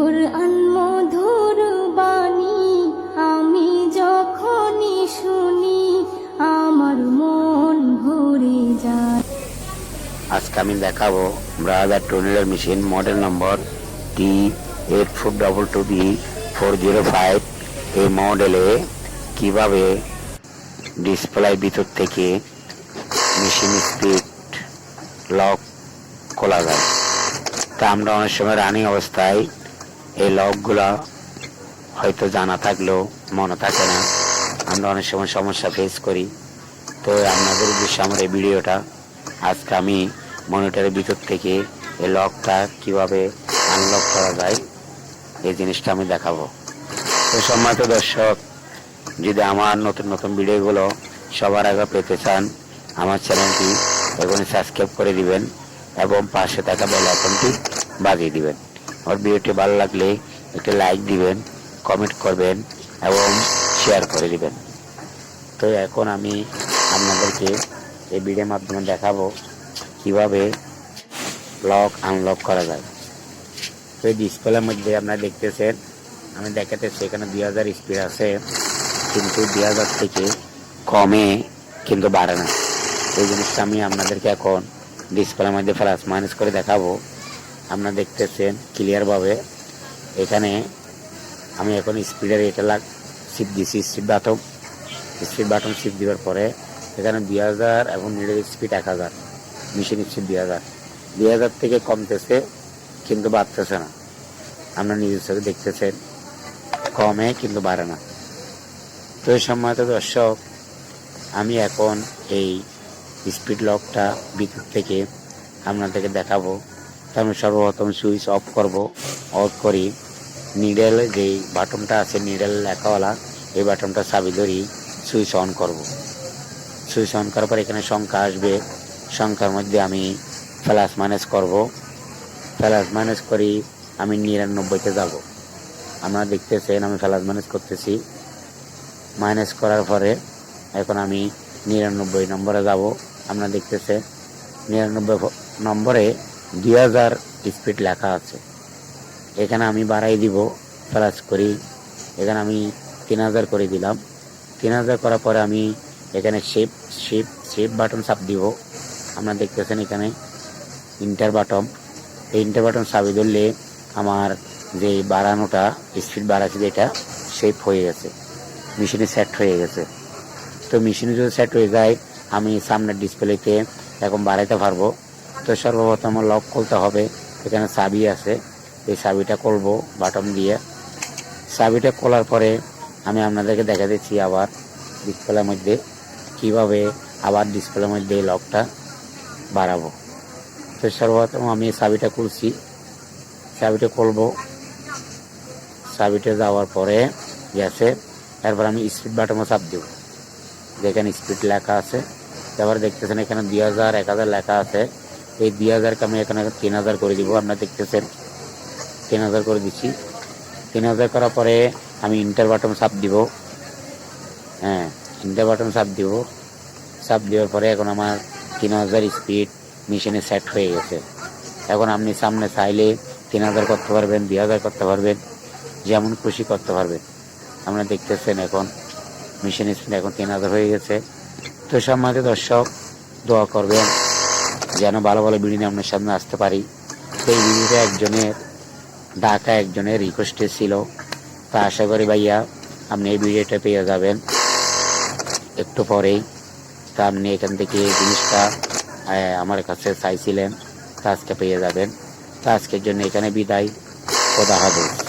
কোরআন মধুর বাণী আমি যখনই শুনি, আমার মন ভরে যায়। আজকে আমি দেখাবো Brother টুনেলের machine model number T eight four double two B four zero five এই মডেলে কীভাবে ডিসপ্লে ভিতর থেকে মেশিন স্পিড লক খোলা যায়। তা আমরা অনেক সময় রানিং অবস্থায় এই লকগুলা হয়তো জানা থাকলেও মনে থাকে না। আমরা অনেক সময় সমস্যা ফেস করি। তো আপনাদের উদ্দেশ্যে আমার এই ভিডিওটা, আজকে আমি মনিটরের ভিতর থেকে এই লকটা কীভাবে আনলক করা যায়, এই জিনিসটা আমি দেখাবো। তো সম্মানিত দর্শক, যদি আমার নতুন নতুন ভিডিওগুলো সবার আগে পেতে চান, আমার চ্যানেলটি এখনই সাবস্ক্রাইব করে দিবেন এবং পাশে থাকা বেল আইকনটি বাজিয়ে দিবেন। আমার ভিডিওটি ভালো লাগলে একটি লাইক দিবেন কমেন্ট করবেন এবং শেয়ার করে দিবেন। তো এখন আমি আপনাদেরকে এই ভিডিওর মাধ্যমে দেখাবো কীভাবে লক আনলক করা যায়। তো এই ডিসপ্লের মধ্যে আপনারা দেখতেছেন, আমি দেখাতেছি, এখানে দুই হাজার স্পিড আছে, কিন্তু দুই হাজার থেকে কমে কিন্তু বাড়ে না। এই জিনিসটা আমি আপনাদেরকে এখন ডিসপ্লের মধ্যে প্লাস মাইনাস করে দেখাবো। আপনারা দেখতেছেন ক্লিয়ারভাবে এখানে আমি এখন স্পিডের এটা লাগ সিপ দিছি স্পিড বাটম স্পিড বাটন সিপ দেওয়ার পরে এখানে দুই হাজার এবং নিডের স্পিড এক হাজার। মেশিন স্পিড দুই হাজার। দুই হাজার থেকে কমতেছে, কিন্তু বাড়তেছে না। আমরা নিজের চোখে দেখতেছেন, কমে কিন্তু বাড়ে না। তো এই সময় তো দর্শক, আমি এখন এই স্পিড লকটা ভিতর থেকে আপনাদেরকে দেখাবো। আমি সর্বপ্রথম সুইচ অফ করব, অফ করি। নিডেল যেই বাটনটা আছে নিডেল লেখাওয়ালা, এই বাটনটা চাবি ধরি, সুইচ অন করব। সুইচ অন করার পর এখানে সংখ্যা আসবে। সংখ্যার মধ্যে আমি প্লাস মাইনাস করব। প্লাস মাইনাস করি, আমি নিরানব্বইতে যাব। আপনারা দেখতেছেন, আমি প্লাস মাইনাস করতেছি। মাইনাস করার পরে এখন আমি নিরানব্বই নম্বরে যাব। আপনারা দেখতেছেন, নিরানব্বই নম্বরে দুই হাজার স্পিড লেখা আছে। এখানে আমি বাড়াই দিব প্লাস করি। এখানে আমি তিন হাজার করে দিলাম। তিন হাজার করার পরে আমি এখানে শেপ শেপ শেপ বাটন সাপ দিব। আপনারা দেখতেছেন এখানে ইন্টার বাটন এই ইন্টার বাটন সাপে ধরলে আমার যে বাড়ানোটা স্পিড বাড়াচ্ছে যেটা শেপ হয়ে গেছে। মেশিনে সেট হয়ে গেছে। তো মেশিনে যদি সেট হয়ে যায়, আমি সামনের ডিসপ্লেতে এখন বাড়াইতে পারব। তো সর্বপ্রথম লক খুলতে হবে। এখানে চাবি আছে। এই চাবিটা করব বাটন দিয়ে। চাবিটা খোলার পরে আমি আপনাদেরকে দেখা দিচ্ছি আবার ডিসপ্লের মধ্যে কীভাবে আবার ডিসপ্লের মধ্যে এই লকটা বাড়াবো। তো সর্বপ্রথম আমি চাবিটা খুলছি। চাবিটা খুলবো। চাবিটা যাওয়ার পরে গেছে। তারপর আমি স্পিড বাটনও চাপ দেব। যেখানে স্পিড লেখা আছে। তারপর দেখতেছেন এখানে দুই হাজার, এক হাজার লেখা আছে। এই দুই হাজারকে আমি এখানে তিন হাজার করে দিব, আপনারা দেখতেছেন। তিন হাজার করে দিচ্ছি তিন হাজার করার পরে আমি ইন্টার বাটন সাপ দিব। হ্যাঁ ইন্টার বাটন চাপ দিব। চাপ দেওয়ার পরে এখন আমার তিন হাজার স্পিড মেশিনে সেট হয়ে গেছে। এখন আপনি সামনে চাইলে তিন হাজার করতে পারবেন, দুই হাজার করতে পারবেন, যেমন খুশি করতে পারবেন। আপনারা দেখতেছেন এখন মেশিন স্পিড এখন তিন হাজার হয়ে গেছে। তো সম্মানিত দর্শক, দোয়া করবেন। যেন ভালো ভালো নিয়ে আপনার সামনে আসতে পারি। সেই ভিডিওটা একজনের ডাকা একজনের রিকোয়েস্টে ছিল। তা আশা করি ভাইয়া, আপনি এই ভিডিওটা পেয়ে যাবেন একটু পরেই। তা আপনি এখান থেকে এই জিনিসটা আমার কাছে চাইছিলেন, তা আজকে পেয়ে যাবেন। তা আজকের জন্য এখানে বিদায়। খোদা হাফেজ।